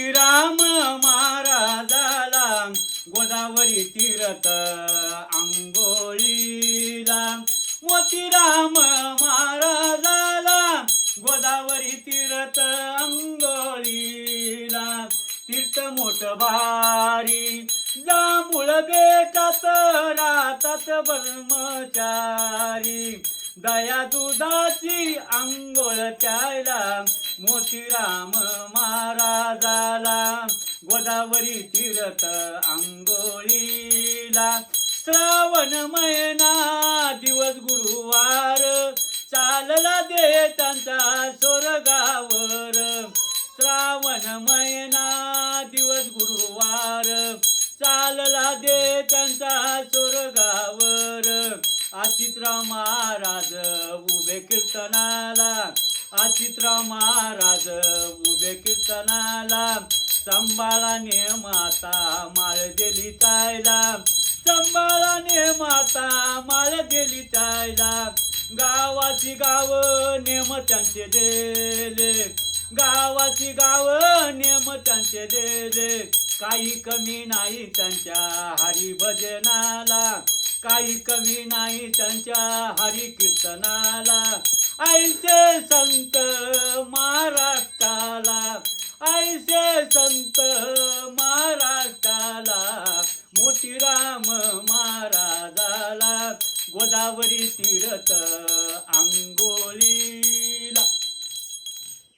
मोतीराम महाराजाला गोदावरी तीरत आंघोळीला. मोतीराम महाराजाला गोदावरी तीरत अंघोळीला तीर्थ मोठ भारी जांभूळ बेटात राहतात ब्रह्मचारी. दया दुधाची अंघोळ त्याला. मोतीराम महाराजाला गोदावरी तीरथ आंघोळीला. श्रावण महिना दिवस गुरुवार चालला दे त्यांचा स्वर्गावर श्रावण महिना दिवस गुरुवार चालला दे त्यांचा स्वर्गावर आचित्रा महाराज उभे कीर्तनाला आचित्रा महाराज उभे कीर्तनाला. संभाळाने माता माळ दिली तायला संभाळाने माता माळ दिली तायला गावाची गाव नेम त्यांचे देले. गावाची गाव नेम त्यांचे देले. काही कमी नाही त्यांच्या हरी भजनाला. काही कमी नाही त्यांच्या हरी कीर्तनाला. ऐसे संत महाराष्ट्राला ऐसे संत महाराष्ट्राला मोतीराम महाराजाला गोदावरी तीरथ